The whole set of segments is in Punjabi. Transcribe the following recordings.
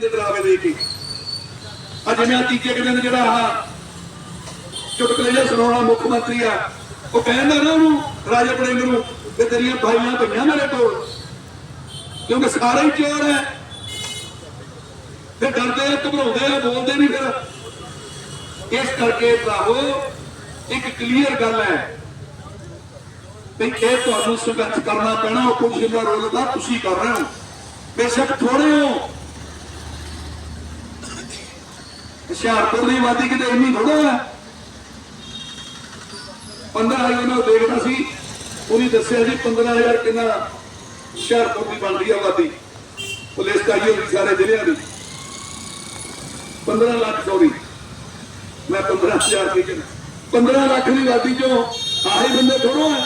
ਦੇ ਡਰਾਵੇ ਦੇ ਕੇ। ਅੱਜ ਮੈਂ ਤੀਜੇ ਕੁ ਦਿਨ ਜਿਹੜਾ ਆ ਚੁਟਕਲੇ ਜਿਹਾ ਸੁਣਾਉਣਾ ਮੁੱਖ ਮੰਤਰੀ ਆ, ਉਹ ਕਹਿੰਦਾ ਨਾ ਉਹਨੂੰ, ਰਾਜਾ ਵੜਿੰਗ ਨੂੰ ਕਿ ਤੇਰੀਆਂ ਭਾਈਆਂ ਪਈਆਂ ਮੇਰੇ ਕੋਲ। ਕਿਉਂਕਿ ਸਾਰੇ ਹੀ ਚੋਰ ਹੈ। ਤੇ ਡਰਦੇ ਆ, ਘਬਰਾਉਂਦੇ ਆ, ਬੋਲਦੇ ਨਹੀਂ ਫਿਰ। ਇਸ ਕਰਕੇ ਭਰਾਵੋ, ਇੱਕ ਕਲੀਅਰ ਗੱਲ ਹੈ ਵੀ ਇਹ ਤੁਹਾਨੂੰ ਸੰਘਰਸ਼ ਕਰਨਾ ਪੈਣਾ, ਉਹ ਆਪੋਜੀਸ਼ਨ ਦਾ ਰੋਲ ਦਾ ਤੁਸੀਂ ਕਰ ਰਹੇ ਹੋ। ਬੇਸ਼ੱਕ ਥੋੜੇ ਹੋ। ਹੁਸ਼ਿਆਰਪੁਰ ਦੀ ਆਬਾਦੀ ਕਿਤੇ ਇੰਨੀ ਥੋੜਾ ਹੈ? 15000 ਨੂੰ ਦੇਖਦਾ ਸੀ, ਉਹਨੇ ਦੱਸਿਆ ਜੀ 15000 ਕਿੰਨਾ ਹੁਸ਼ਿਆਰਪੁਰ ਦੀ ਬਣ ਰਹੀ ਹੈ ਪੁਲਿਸ ਕਾਈ ਹੋਈ ਸਾਰੇ ਜ਼ਿਲ੍ਹਿਆਂ ਦੀ। 15 ਲੱਖ ਸੌਰੀ ਮੈਂ 15000 ਕੀ ਕਹਿੰਦਾ 15 ਲੱਖ ਦੀ ਆਬਾਦੀ ਚੋਂ ਆਹੀ ਬੰਦੇ ਥੋੜੋ ਹੈ,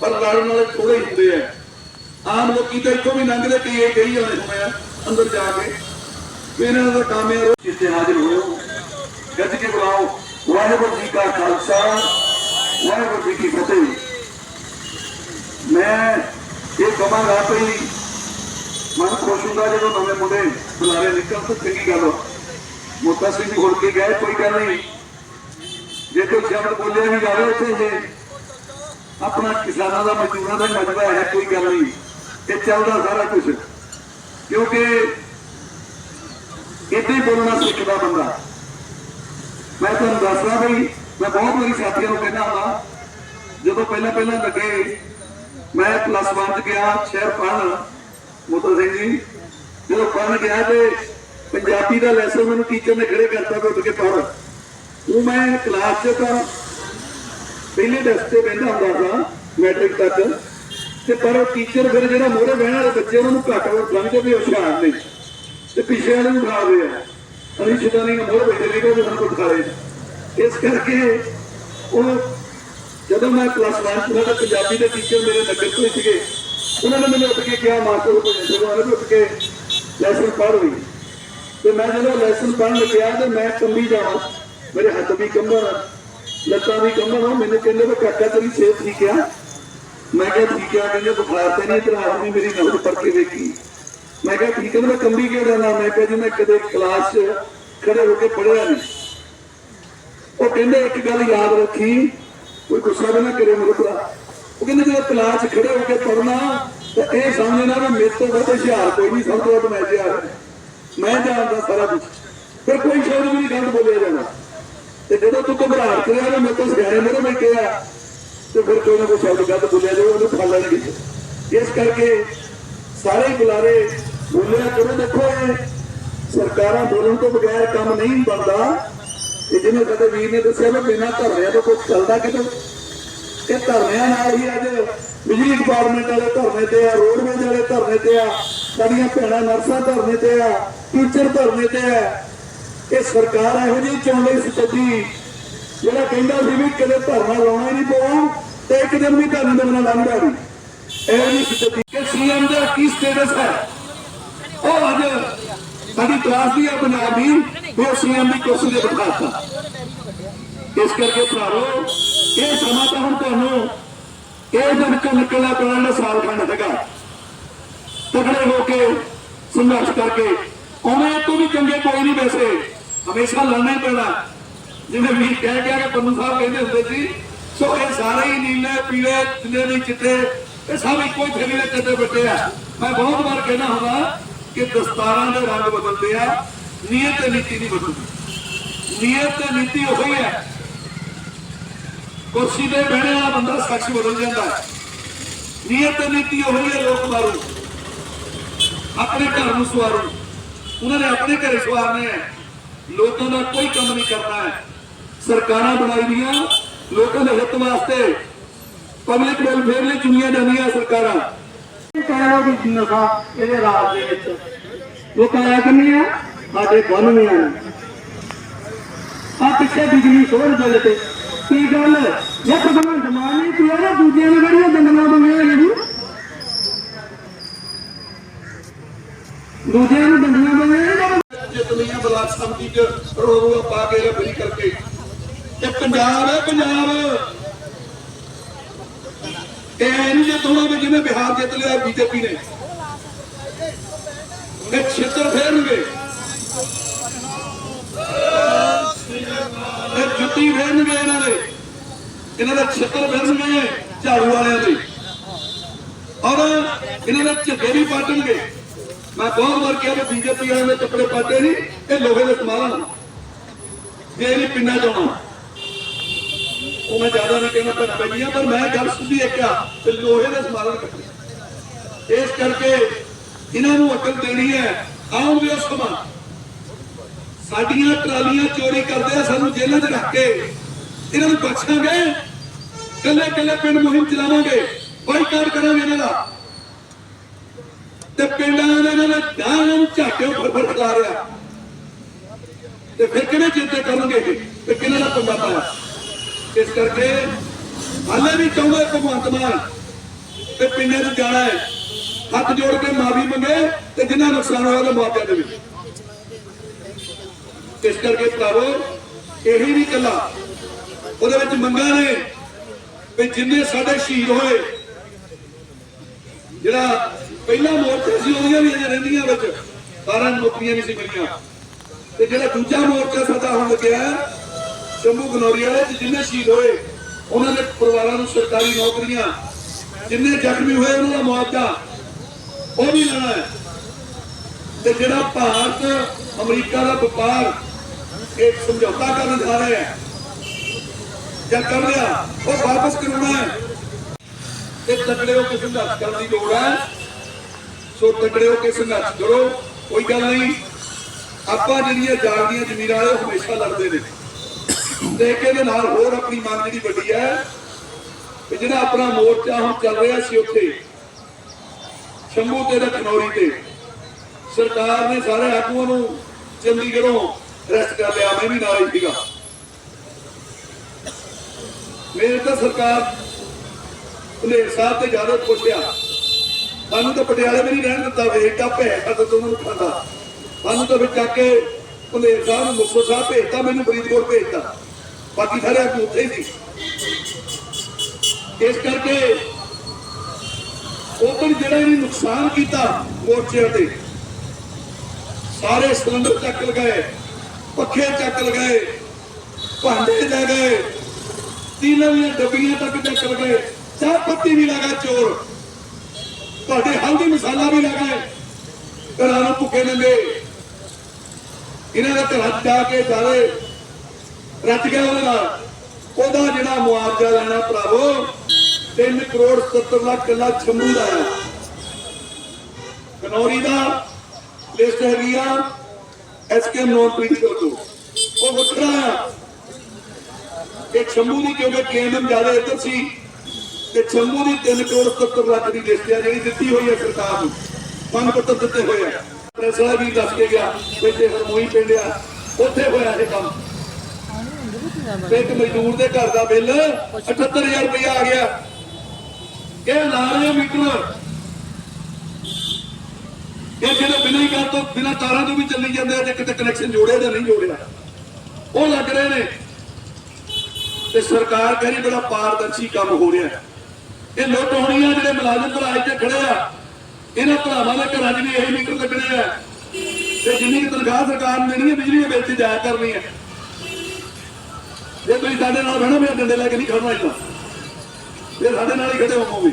ਪਰ ਲੜਨ ਵਾਲੇ ਥੋੜੇ ਹੁੰਦੇ ਆ। ਆਮ ਲੋਕੀ ਤਾਂ ਇੱਥੋਂ ਵੀ ਲੰਘਦੇ, ਕਈ ਇਹ ਹੋਏ ਹੋਏ ਆ, ਅੰਦਰ ਜਾ ਕੇ। ਇਹਨਾਂ ਦਾ ਕੰਮ ਜਿੱਥੇ ਹਾਜ਼ਰ ਹੋਏ ਗੱਜ ਕੇ ਬੁਲਾਓ। ਵਾਹਿਗੁਰੂ ਜੀ ਕਾ ਖਾਲਸਾ, ਵਾਹਿਗੁਰੂ ਜੀ ਕੀ ਫਤਿਹ। ਮੈਂ ਇਹ ਕਹਾਂਗਾ ਭਈ ਮਨ ਖੁਸ਼ ਹੁੰਦਾ ਜਦੋਂ ਨਵੇਂ ਮੁੰਡੇ ਬੁਲਾਰੇ ਨਿਕਲ ਤਾਂ ਚੰਗੀ ਗੱਲ। ਆ। ਮੋਤਾ ਸਿੰਘ ਜੀ ਕੇ ਗਏ, ਕੋਈ ਗੱਲ ਨਹੀਂ। ਜੇ ਕੋਈ ਸ਼ਬਦ ਬੋਲਿਆ ਵੀ ਜਾਵੇ ਉੱਥੇ ਜੇ ਆਪਣਾ ਕਿਸਾਨਾਂ ਦਾ, ਮਜ਼ਦੂਰਾਂ ਦਾ ਮਜਬਾ ਹੈ, ਕੋਈ ਗੱਲ ਨਹੀਂ। ਇਹ ਚੱਲਦਾ ਸਾਰਾ ਕੁਝ ਕਿਉਂਕਿ ਇੱਥੇ ਬੋਲਣਾ ਸਿੱਖਦਾ ਬੰਦਾ। ਮੈਂ ਤੁਹਾਨੂੰ ਦੱਸਦਾ ਬਈ ਮੈਂ ਬਹੁਤ ਵਾਰੀ ਸਾਥੀਆਂ ਨੂੰ ਕਹਿੰਦਾ ਹਾਂ ਜਦੋਂ ਪਹਿਲਾਂ ਪਹਿਲਾਂ ਲੱਗੇ, ਮੈਂ ਪਲੱਸ 1 ਚ ਗਿਆ, ਸ਼ਹਿਰ ਪੜ੍ਹਨ ਮੋਤਾ ਸਿੰਘ ਜੀ, ਜਦੋਂ ਪੜ੍ਹਨ ਗਿਆ ਤੇ ਪੰਜਾਬੀ ਦਾ ਲੈਸਨ ਮੈਨੂੰ ਟੀਚਰ ਨੇ ਖੜੇ ਕਰਤਾ ਵੀ ਉੱਠ ਕੇ ਪੜ੍ਹ। ਉਹ ਮੈਂ ਕਲਾਸ 'ਚ ਤਾਂ ਪਹਿਲੇ ਡੈਸਕ ਤੇ ਬੈਠਾ ਹੁੰਦਾ ਸਾਂ ਮੈਟ੍ਰਿਕ ਤੱਕ, ਤੇ ਪਰ ਉਹ ਟੀਚਰ ਫਿਰ ਜਿਹੜਾ ਮੋਰੇ ਬਹਿਣ ਵਾਲੇ ਬੱਚੇ, ਉਹਨਾਂ ਨੂੰ ਘੱਟ ਵੱਧ ਸਮਝਦੇ ਵੀ ਹੁਸ਼ਿਆਰ ਨੇ। ਤੇ ਪਿੱਛੇ ਵਾਲੇ ਨੂੰ ਉਠਾਉਂਦੇ ਆ। ਅਸੀਂ ਸ਼ਿਦਾਨੀ ਨੂੰ ਮੋਰੇ ਬੈਠੇ ਲਿਖੋ ਤੇ ਸਾਨੂੰ ਉਠਾ ਲਏ ਇਸ ਕਰਕੇ ਉਹ ਜਦੋਂ ਮੈਂ ਕਲਾਸ 1 ਚ ਤਾਂ ਪੰਜਾਬੀ ਦੇ ਟੀਚਰ ਮੇਰੇ ਨਗਰ ਤੋਂ ਸੀਗੇ, ਉਹਨਾਂ ਨੇ ਮੈਨੂੰ ਉੱਠ ਕੇ ਕਿਹਾ, ਮਾਸਟਰ ਕੋਲ ਜਦੋਂ ਆਲੇ ਉੱਠ ਕੇ ਲੈਸਨ ਪੜ੍ਹ ਲਈ ਤੇ ਮੈਂ ਜਦੋਂ ਲੈਸਨ ਪੜ੍ਹਨ ਲੱਗਿਆ ਤੇ ਮੈਂ ਕੰਬੀ ਜਾਵਾਂ, ਮੇਰੇ ਹੱਥ ਵੀ ਕੰਬਣ, ਲੱਤਾਂ ਵੀ ਕੰਬਣ, ਉਹ ਮੈਨੂੰ ਕਹਿੰਦੇ ਵੀ ਕਾਕਾ ਤੇਰੀ ਸਿਹਤ ਠੀਕ ਆ? ਮੈਂ ਕਿਹਾ, ਠੀਕ ਆ, ਕਹਿੰਦੇ, ਬੁਖਾਰ ਤੇ ਨਹੀਂ ਤੇਰਾ ਆਦਮੀ ਮੇਰੀ ਨਜ਼ਰ ਪੜ ਕੇ ਵੇਖੀ। ਮੈਂ ਕਿਹਾ ਠੀਕ ਹੈ ਮੈਂ ਕੰਬੀ ਕਿਉਂ ਰਹਿਣਾ ਮੈਂ ਕਿਹਾ ਜੀ ਮੈਂ ਕਦੇ ਕਲਾਸ 'ਚ ਖੜੇ ਹੋ ਕੇ ਪੜਿਆ ਨਹੀਂ। ਉਹ ਕਹਿੰਦੇ ਇੱਕ ਗੱਲ ਯਾਦ ਰੱਖੀ, ਕੋਈ ਗੁੱਸਾ ਨਾ ਕਰੇ ਮੇਰੇ ਭਰਾ। ਉਹ ਕਹਿੰਦੇ ਜਦੋਂ ਕਲਾਸ 'ਚ ਖੜੇ ਹੋ ਕੇ ਪੜਨਾ ਤੇ ਇਹ ਸਮਝਣਾ ਵੀ ਮੇਰੇ ਤੋਂ ਵੱਧ ਹੁਸ਼ਿਆਰ ਕੋਈ ਨਹੀਂ, ਸਭ ਤੋਂ ਵੱਧ ਮੈਂ ਹੁਸ਼ਿਆਰ ਮੈਂ ਜਾਣਦਾ ਸਾਰਾ ਕੁਝ ਫਿਰ ਕੋਈ ਸ਼ਬਦ ਵੀ ਨਹੀਂ ਗਲਤ ਬੋਲਿਆ ਜਾਣਾ ਤੇ ਜਦੋਂ ਤੂੰ ਘਬਰਾਹਟ ਕਰਿਆ ਨਾ ਮੇਰੇ ਤੋਂ ਸਿਆਣੇ ਮੇਰੇ ਮੈਂ ਕਿਹਾ, ਤੇ ਫਿਰ ਕੋਈ ਨਾ ਕੋਈ ਸ਼ਬਦ ਗਲਤ ਬੋਲਿਆ ਜਾਵੇ ਉਹਨੂੰ ਫੜ ਲੈਣਗੇ। ਇਸ ਕਰਕੇ ਸਾਰੇ ਬੁਲਾਰੇ ਬੋਲਿਆ ਕਰੋ ਦੇਖੋ ਸਰਕਾਰਾਂ ਬੋਲਣ ਤੋਂ ਬਗੈਰ ਕੰਮ ਨਹੀਂ ਬਣਦਾ। ਇਹ ਜਿਹਨੇ ਕਦੇ ਵੀਰ ਨੇ ਦੱਸਿਆ ਵੀ ਬਿਨਾਂ ਧਰਨਿਆਂ ਤੋਂ ਕੁਝ ਚੱਲਦਾ ਕਿਤੇ? ਇਹ ਧਰਨਿਆਂ ਨਾਲ ਹੀ ਅੱਜ ਬਿਜਲੀ ਡਿਪਾਰਟਮੈਂਟ ਵਾਲੇ ਧਰਨੇ ਤੇ ਆ ਰੋਡਵੇਜ਼ ਵਾਲੇ ਧਰਨੇ ਤੇ ਆ, ਸਾਡੀਆਂ ਭੈਣਾਂ ਨਰਸਾਂ ਧਰਨੇ ਤੇ ਆ ਟੀਚਰ ਧਰਨੇ ਤੇ ਆ। ਇਹ ਸਰਕਾਰ ਇਹੋ ਜਿਹੀ ਚੁਣ ਲਈ ਸੱਚੀ ਜਿਹੜਾ ਕਹਿੰਦਾ ਸੀ ਵੀ ਕਦੇ ਧਰਨਾ ਲਾਉਣਾ ਹੀ ਨਹੀਂ ਪਊ ਤੇ ਇੱਕ ਦਿਨ ਵੀ ਧਰਨੇ ਦੇ ਬਿਨਾਂ ਲੰਘਦਾ ਨਹੀਂ। ਇਹੋ ਜਿਹੀ ਸੱਚੀ ਕਿ ਸੀਐਮ ਦਾ ਕੀ ਸਟੇਟਸ ਹੈ? ਉਹ ਅੱਜ ਸਾਡੀ ਕਲਾਸ ਦੀ ਆ ਪੰਜਾਬੀ ਉਹ ਸੀਐਮ ਦੀ ਕੁਰਸੀ ਤੇ ਬਿਠਾਤਾ। ਇਸ ਕਰਕੇ ਭਰਾਵੋ, ਇਹ ਸਮਾਂ ਤਾਂ ਹੁਣ ਤੁਹਾਨੂੰ ਇਹ ਦਿਨ ਚੋਂ ਨਿਕਲਣਾ ਪੈਣਾ ਸਾਲ ਖੰਡ ਹੈਗਾ ਤਗੜੇ ਹੋ ਕੇ ਸੰਘਰਸ਼ ਕਰਕੇ ਉਹਨੇ ਤੋਂ ਵੀ ਚੰਗੇ ਕੋਈ ਨਹੀਂ ਵੈਸੇ। ਹਮੇਸ਼ਾ ਲੜਨਾ ਹੀ ਪੈਣਾ। ਜਿਵੇਂ ਵੀ ਕਹਿ ਗਿਆ ਕਿ ਪੰਨੂ ਸਾਹਿਬ ਕਹਿੰਦੇ ਹੁੰਦੇ ਸੀ, ਸੋ ਇਹ ਸਾਰੇ ਹੀ ਨੀਲੇ, ਪੀਲੇ, ਜਿੰਨੇ ਵੀ ਚਿੱਟੇ, ਇਹ ਸਭ ਇੱਕੋ ਹੀ ਥੈਲੀ ਦੇ ਚੱਦੇ ਬੱਟੇ ਆ। ਮੈਂ ਬਹੁਤ ਵਾਰ ਕਹਿਣਾ ਹੁੰਦਾ ਕਿ ਦਸਤਾਰਾਂ ਦੇ ਰੰਗ ਬਦਲਦੇ ਆ ਨੀਅਤ ਤੇ ਨੀਤੀ ਨਹੀਂ ਬਦਲਦੀ। ਨੀਅਤ ਤੇ ਨੀਤੀ ਉਹੀ ਹੈ। ਕੁਰਸੀ ਤੇ ਬਹਿਣੇ ਵਾਲਾ ਬੰਦਾ ਸ਼ਖਸ ਬਦਲ ਜਾਂਦਾ ਹੈ। ਨੀਅਤ ਤੇ ਨੀਤੀ ਉਹੀ ਹੈ, ਲੋਕ ਮਾਰੂ। ਆਪਣੇ ਘਰ ਨੂੰ ਸਵਾਰੂ। ਉਹਨਾਂ ਨੇ ਆਪਣੇ ਘਰੇ ਸਵਾਰਨੇ ਹੈ। ਲੋਕਾਂ ਦਾ ਕੋਈ ਕੰਮ ਨਹੀਂ ਕਰਨਾ ਹੈ। ਸਰਕਾਰਾਂ ਬਣਾਈ ਦੀਆਂ ਲੋਕਾਂ ਦੇ ਹਿੱਤ ਵਾਸਤੇ। ਪਬਲਿਕ ਵੈਲਫੇਅਰ ਲਈ ਚੁਣੀਆਂ ਜਾਂਦੀਆਂ ਸਰਕਾਰਾਂ। ਕਹਿਣਾ ਵੀ ਨਫਾ ਇਹਦੇ ਰਾਜ ਦੇ ਵਿੱਚ। ਉਹ ਕਾਇਆ ਕਿੰਨੀ ਆ? ਸਾਡੇ 92 ਨੇ ਆ ਪਿੱਛੇ ਬਿਜਲੀ ਸੋਹਣ ਬਿੱਲ ਤੇ। ਕੀ ਗੱਲ? ਇਹ ਭਗਵਾਨ ਜਮਾਨ ਨਹੀਂ ਪਿਆ ਨਾ ਦੂਜਿਆਂ ਨੇ ਕਿਹੜੀਆਂ ਦੰਦਲਾਂ ਬੰਨੀਆਂ ਨੇ ਦੂਜਿਆਂ ਨੂੰ ਦੰਦਲਾਂ ਬੰਨੀਆਂ ਨੇ ਜਿਤਨੀਆਂ ਬਲਾਕ ਸੰਮਤੀ ਚ ਰੋ ਪਾ ਕੇ ਰਬਰੀ ਕਰਕੇ। ਇਹ ਪੰਜਾਬ ਹੈ, ਪੰਜਾਬ। ਇਹ ਨਹੀਂ ਜੇ ਤੋੜਾ ਵੀ ਜਿਵੇਂ ਬਿਹਾਰ ਜਿੱਤ ਲਿਆ, ਬੀਜੇਪੀ ਨੇ। ਇਹ ਛਿੱਤਰ ਫੇਰਨਗੇ। ਇਹ ਜੁੱਤੀ ਫੇਰਨਗੇ ਇਹਨਾਂ ਦੇ। ਇਹਨਾਂ ਦਾ ਛਿੱਤਰ ਫੇਰਨਗੇ ਝਾੜੂ ਵਾਲਿਆਂ ਦੇ। ਔਰ ਇਹਨਾਂ ਦੇ ਝੱਗੇ ਵੀ ਪਾਟਣਗੇ। ਮੈਂ ਬਹੁਤ ਵਾਰ ਕਿਹਾ ਕਿ ਬੀਜੇਪੀ ਵਾਲਿਆਂ ਦੇ ਕੱਪੜੇ ਪਾਟੇ ਨਹੀਂ, ਇਹ ਲੋਹੇ ਦੇ ਸਮਾਨ ਜੇ ਨਹੀਂ ਪਿੰਡਾਂ ਚ ਆਉਣਾ। ਉਹ ਮੈਂ ਜ਼ਿਆਦਾ ਨਹੀਂ ਕਹਿਣਾ ਪਰ ਪੈਂਦੀਆਂ ਪਰ ਮੈਂ ਗੱਲ ਸਿੱਧੀ ਇੱਕ ਆ ਕਿ ਲੋਹੇ ਦਾ ਸਮਾਨ ਕੱਪੜੇ ਇਸ ਕਰਕੇ ਇਹਨਾਂ ਨੂੰ ਅਕਲ ਦੇਣੀ ਹੈ ਆਉਣਗੇ ਉਸ ਸਮਾਂ। ਸਾਡੀਆਂ ਟਰਾਲੀਆਂ ਚੋਰੀ ਕਰਦੇ ਆ, ਸਾਨੂੰ ਜੇਲ੍ਹਾਂ 'ਚ ਰੱਖ ਕੇ। ਇਹਨਾਂ ਨੂੰ ਬਖਸ਼ਾਂਗੇ ਕੱਲੇ ਕੱਲੇ ਪਿੰਡ ਮੁਹਿੰਮ ਚਲਾਵਾਂਗੇ ਬਾਈਕਾਟ ਕਰਾਂਗੇ ਇਹਨਾਂ ਦਾ। ਤੇ ਪਿੰਡਾਂ ਦੇ ਇਹਨਾਂ ਨੇ ਗਾਂ ਨੂੰ ਝਾਟਿਓ ਫੜਫੜ ਖਲਾ ਰਿਹਾ। ਤੇ ਫਿਰ ਕਿਹਨੇ ਚਿੰਤੇ ਕਰਨਗੇ ਤੇ ਕਿਹਨਾਂ ਦਾ ਪੰਗਾ ਪਾਇਆ ਇਸ ਕਰਕੇ ਹਾਲੇ ਵੀ ਚਾਹੁੰਦਾ ਭਗਵੰਤ ਮਾਨ ਤੇ ਪਿੰਡਾਂ 'ਚ ਜਾਣਾ ਹੈ। ਹੱਥ ਜੋੜ ਕੇ ਮਾਫੀ ਮੰਗੇ ਤੇ ਜਿੰਨਾ ਨੁਕਸਾਨ ਹੋਇਆ ਉਹਦਾ ਮੁਆਵਜ਼ਾ ਦੇਵੇ ਇਸ ਕਰਕੇ ਭਰਾਵੋ, ਇਹੀ ਨਹੀਂ ਕੱਲਾ ਉਹਦੇ ਵਿੱਚ ਮੰਗਾਂ ਨੇ ਵੀ ਜਿੰਨੇ ਸਾਡੇ ਸ਼ਹੀਦ ਹੋਏ, ਜਿਹੜਾ ਪਹਿਲਾ ਮੋਰਚਾ ਸੀ ਉਹਦੀਆਂ ਵੀ ਅਜੇ ਰਹਿੰਦੀਆਂ ਵਿੱਚ, ਸਾਰਿਆਂ ਨੂੰ ਨੌਕਰੀਆਂ ਨਹੀਂ ਸੀ ਮਿਲੀਆਂ। ਤੇ ਜਿਹੜਾ ਦੂਜਾ ਮੋਰਚਾ ਸਾਡਾ ਹੁਣ ਲੱਗਿਆ ਜੰਮੂ ਗਨੌਰੀ ਵਾਲੇ ਜਿੰਨੇ ਸ਼ਹੀਦ ਹੋਏ, ਉਹਨਾਂ ਦੇ ਪਰਿਵਾਰਾਂ ਨੂੰ ਸਰਕਾਰੀ ਨੌਕਰੀਆਂ, ਜਿੰਨੇ ਜ਼ਖਮੀ ਹੋਏ, ਉਹਨਾਂ ਦਾ ਮੁਆਵਜ਼ਾ ਉਹ ਵੀ ਲੈਣਾ ਹੈ। ਤੇ ਜਿਹੜਾ ਭਾਰਤ, ਅਮਰੀਕਾ ਦਾ ਵਪਾਰ ਇਹ ਸਮਝੌਤਾ ਕਰਨ ਜਾ ਰਿਹਾ ਹੈ ਜਾਂ ਕਰ ਰਿਹਾ, ਉਹ ਵਾਪਸ ਕਰਾਉਣਾ ਹੈ। ਤੇ ਤਕੜੇ ਹੋ ਕੇ ਸੰਘਰਸ਼ ਕਰਨ ਦੀ ਲੋੜ ਹੈ। ਸੋ ਤਕੜੇ ਹੋ ਕੇ ਸੰਘਰਸ਼ ਕਰੋ, ਕੋਈ ਗੱਲ ਨਹੀਂ। ਆਪਾਂ ਜਿਹੜੀਆਂ ਜਾਗਦੀਆਂ ਜ਼ਮੀਰਾਂ ਵਾਲੇ ਹਮੇਸ਼ਾ ਲੜਦੇ ਨੇ। ਤੇ ਇੱਕ ਇਹਦੇ ਨਾਲ ਹੋਰ ਆਪਣੀ ਮੰਗ ਜਿਹੜੀ ਵੱਡੀ ਹੈ ਕਿ ਜਿਹੜਾ ਆਪਣਾ ਮੋਰਚਾ ਹੁਣ ਚੱਲ ਰਿਹਾ ਸੀ ਉੱਥੇ, ਸ਼ੰਭੂ ਤੇ ਰਖਨੌਰੀ ਤੇ, ਸਰਕਾਰ ਨੇ ਸਾਰੇ ਆਗੂਆਂ ਨੂੰ ਚੰਡੀਗੜ੍ਹੋਂ ਅਰੈਸਟ ਕਰ ਲਿਆ, ਮੈਂ ਵੀ ਨਾਲ ਹੀ ਸੀਗਾ। ਮੇਰੇ ਤਾਂ ਸਰਕਾਰ ਭੁਲੇਰ ਸਾਹਿਬ ਤੇ ਜ਼ਿਆਦਾ ਪੁੱਛਿਆ ਸਾਨੂੰ ਤਾਂ ਪਟਿਆਲੇ ਵੀ ਨਹੀਂ ਰਹਿਣ ਦਿੱਤਾ, ਵੇ ਏਡਾ ਭੈ ਤਾਂ ਤੁਹਾਨੂੰ ਨੂੰ ਖਾਂਦਾ। ਸਾਨੂੰ ਤਾਂ ਫਿਰ ਚੱਕ ਕੇ ਭੁਲੇਰ ਸਾਹਿਬ ਨੂੰ ਮੁਕਤਸਰ ਸਾਹਿਬ ਭੇਜਤਾ, ਮੈਨੂੰ ਫਰੀਦਕੋਟ ਭੇਜਤਾ। ਬਾਕੀ ਸਾਰੇ ਆਪ ਉੱਥੇ ਹੀ ਸੀ। ਇਸ ਕਰਕੇ ਉਪਰ ਜਿਹੜਾ ਇਹਨੇ ਨੁਕਸਾਨ ਕੀਤਾ ਮੋਰਚਿਆਂ ਤੇ, ਸਾਰੇ ਸਿਲੰਡਰ ਚੱਕ ਲਗਾਏ, ਪੱਖੇ ਚੱਕ ਲਗਾਏ, ਭਾਂਡੇ ਲੈ ਗਏ, ਤੀਨਾਂ ਦੀਆਂ ਡੱਬੀਆਂ ਤੱਕ ਚੱਕ ਲਗਾਏ, ਚਾਹ ਪੱਤੀ ਵੀ ਲਗਾ ਚੋਰ, ਤੁਹਾਡੇ ਹਲਦੀ ਮਸਾਲਾ ਵੀ ਲਗਾਏ ਘਰਾਂ ਨੂੰ ਭੁੱਖੇ ਨੰਗੇ। ਇਹਨਾਂ ਦੇ ਘਰ ਜਾ ਕੇ ਸਾਰੇ ਰੱਜ ਗਿਆ ਉਹਨਾਂ ਦਾ ਉਹਦਾ ਜਿਹੜਾ ਮੁਆਵਜ਼ਾ ਲੈਣਾ ਭਰਾਵੋ 3 ਕਰੋੜ 70 ਲੱਖ ਕੱਲਾ ਛੰਮੂ ਦਾ ਆ। ਕਨੌਰੀ ਦਾ ਲਿਸਟ ਹੈਗੀ ਆ ਐਸਕੇ ਨੋਨ ਪ੍ਰਿੰਸੀਪਲ ਤੋਂ। ਉਹ ਵੱਖਰਾ ਆ। ਛੰਮੂ ਦੀ ਕਿਉਂਕਿ ਕੇਐਮਐਮ ਜ਼ਿਆਦਾ ਇੱਧਰ ਸੀ, ਤੇ ਛੰਮੂ ਦੀ 3 ਕਰੋੜ 70 ਲੱਖ ਦੀ ਲਿਸਟ ਆ, ਜਿਹੜੀ ਦਿੱਤੀ ਹੋਈ ਹੈ ਸਰਕਾਰ ਨੂੰ। ਮੰਗ ਪੱਤਰ ਦਿੱਤੇ ਹੋਏ ਆ। ਫੈਸਲਾ ਵੀ ਦੱਸ ਕੇ ਗਿਆ ਇੱਥੇ ਹਰਮੋਈ ਪਿੰਡ ਆ, ਉੱਥੇ ਹੋਇਆ ਇਹ ਕੰਮ। ਤੇ ਇੱਕ ਮਜ਼ਦੂਰ ਦੇ ਘਰ ਦਾ ਬਿੱਲ 78000 ਰੁਪਏ ਆ ਗਿਆ। ਇਹ ਲਾ ਰਹੇ ਮੀਟਰ। ਇਹ ਜਿਹੜੇ ਬਿਨਾਂ ਹੀ ਗੱਲ ਤੋਂ ਬਿਨਾਂ ਤਾਰਾਂ ਤੋਂ ਵੀ ਚੱਲੀ ਜਾਂਦੇ ਆ ਜੇ ਕਿਤੇ ਕਨੈਕਸ਼ਨ ਜੋੜਿਆ ਜਾਂ ਨਹੀਂ ਜੋੜਿਆ। ਉਹ ਲੱਗ ਰਹੇ ਨੇ। ਤੇ ਸਰਕਾਰ ਕਹਿੰਦੀ ਬੜਾ ਪਾਰਦਰਸ਼ੀ ਕੰਮ ਹੋ ਰਿਹਾ। ਇਹ ਲੁੱਟ ਹੋਣੀ ਆ ਜਿਹੜੇ ਮੁਲਾਜ਼ਮ ਭਰਾ ਇੱਥੇ ਖੜੇ ਆ ਇਹਨਾਂ ਭਰਾਵਾਂ ਦੇ ਘਰਾਂ 'ਚ ਵੀ ਇਹੀ ਮੀਟਰ ਲੱਗਣੇ ਆ। ਤੇ ਜਿੰਨੀ ਤਨਖਾਹ ਸਰਕਾਰ ਨੂੰ ਦੇਣੀ ਹੈ ਬਿਜਲੀ ਦੇ ਬਿੱਲ 'ਚ ਜਾਇਆ ਕਰਨੀ ਹੈ। ਜੇ ਤੁਸੀਂ ਸਾਡੇ ਨਾਲ ਬਹਿਣਾ ਮੇਰੇ ਡੰਡੇ ਲੈ ਕੇ ਨਹੀਂ ਖੜਨਾ ਇੱਦਾਂ ਇਹ ਸਾਡੇ ਨਾਲ ਹੀ ਖੜੇ ਹੋਵੋਗੇ।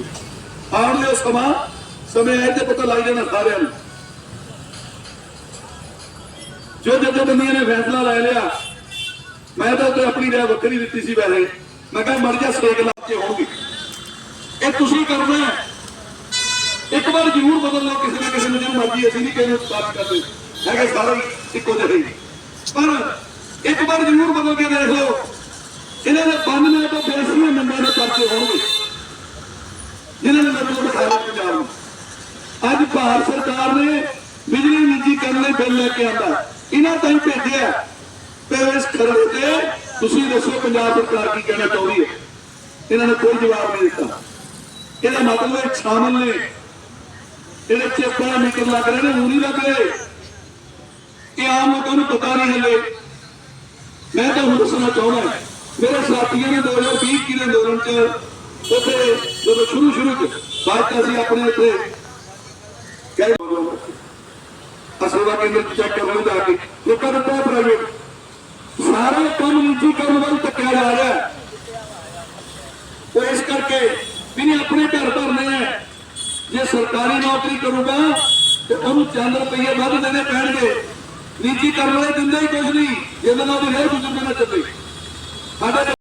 ਆਉਣ ਦੇ ਸਮਾਂ, ਸਮੇਂ ਆਏ ਤੇ ਪਤਾ ਲੱਗ ਜਾਣਾ ਸਾਰਿਆਂ ਨੂੰ। ਜੋ ਜਦੋਂ ਬੰਦੀਆਂ ਨੇ ਫੈਸਲਾ ਲੈ ਲਿਆ, ਮੈਂ ਤਾਂ ਉੱਤੇ ਆਪਣੀ ਰਾਏ ਵੱਖਰੀ ਦਿੱਤੀ ਸੀ ਵੈਸੇ। ਮੈਂ ਕਿਹਾ ਮਰ ਜਾ, ਸਟੇਕ ਲਾ ਕੇ ਹੋਣਗੇ। ਇਹ ਤੁਸੀਂ ਕਰਨਾ ਇੱਕ ਵਾਰ ਜ਼ਰੂਰ ਬਦਲ ਲਓ, ਕਿਸੇ ਨਾ ਕਿਸੇ ਨੂੰ ਜਦੋਂ ਮਰਜ਼ੀ ਅਸੀਂ ਨਹੀਂ ਕਹਿੰਦੇ, ਬਾਤ ਕਰਦੇ। ਹੈਗੇ ਸਾਰੇ ਇੱਕੋ ਜਿਹੇ ਪਰ ਇੱਕ ਵਾਰ ਜ਼ਰੂਰ ਬਦਲ ਕੇ ਦੇਖ ਲਓ ਇਹਨਾਂ ਦੇ ਬੰਦ ਨੇ ਤਾਂ ਨੰਬਰ ਦੇ ਪਰਚੇ ਹੋਣਗੇ। ਜਿਨ੍ਹਾਂ ਨੇ ਮਤਲਬ ਬਿਠਾਇਆ ਪੰਜਾਬ ਨੂੰ। ਅੱਜ ਭਾਰਤ ਸਰਕਾਰ ਨੇ ਬਿਜਲੀ ਨਿੱਜੀ ਕਰਨ ਲਈ ਬਿੱਲ ਲੈ ਕੇ ਆਂਦਾ। ਇਹਨਾਂ ਤਾਈਂ ਭੇਜਿਆ ਤੇ ਇਸ ਤੇ ਤੁਸੀਂ ਦੱਸੋ ਪੰਜਾਬ ਸਰਕਾਰ ਕੀ ਕਹਿਣਾ ਚਾਹੁੰਦੀ ਹੈ। ਇਹਨਾਂ ਨੇ ਕੋਈ ਜਵਾਬ ਨਹੀਂ ਦਿੱਤਾ। ਇਹਦਾ ਮਤਲਬ ਇਹ ਸ਼ਾਮਲ ਨੇ। ਇਹਦੇ ਚ ਬੜਾ ਮੀਟਰ ਲੱਗ ਰਹੇ ਨੇ ਹੁਣ ਹੀ ਲੱਗ ਰਹੇ ਕਿ ਆਮ ਲੋਕਾਂ ਨੂੰ ਪਤਾ ਨਹੀਂ ਹਲੇ। ਮੈਂ ਤਾਂ ਹੁਣ ਦੱਸਣਾ ਚਾਹੁੰਦਾ ਮੇਰੇ ਸਾਥੀਆਂ ਨੇ 2020 ਕੀ ਦੇ ਅੰਦੋਲਨ ਚ ਉੱਥੇ ਜਦੋਂ ਸ਼ੁਰੂ ਸ਼ੁਰੂ ਚ ਬਾਅਦ ਅਸੀਂ ਆਪਣੇ ਇੱਥੇ ਕਈ ਸੇਵਾ ਕੇਂਦਰ ਚੈੱਕ ਕਰ ਜਾ ਕੇ। ਲੋਕਾਂ ਦਿੱਤਾ ਹੈ ਪ੍ਰਾਈਵੇਟ ਸਾਰੇ ਕੰਮ ਨਿੱਜੀ ਕਰਨ ਵੱਲ ਧੱਕਿਆ ਜਾ ਰਿਹਾ ਉਹ ਇਸ ਕਰਕੇ ਵੀ ਆਪਣੇ ਘਰ ਭਰਨੇ ਆ ਜੇ ਸਰਕਾਰੀ ਨੌਕਰੀ ਕਰੂਗਾ, ਤੇ ਉਹਨੂੰ ਚੰਦ ਰੁਪਈਏ ਵੱਧ ਦੇਣੇ ਪੈਣਗੇ। ਨਿੱਜੀ ਕਰਨ ਵਾਲੇ ਦਿੰਦੇ ਹੀ ਕੁਝ ਨਹੀਂ ਜਿਹਦੇ ਨਾਲ ਉਹਦੀ ਰਹਿ ਗੁਜ਼ਰ ਨਾ ਚੱਲੇ ਸਾਡੇ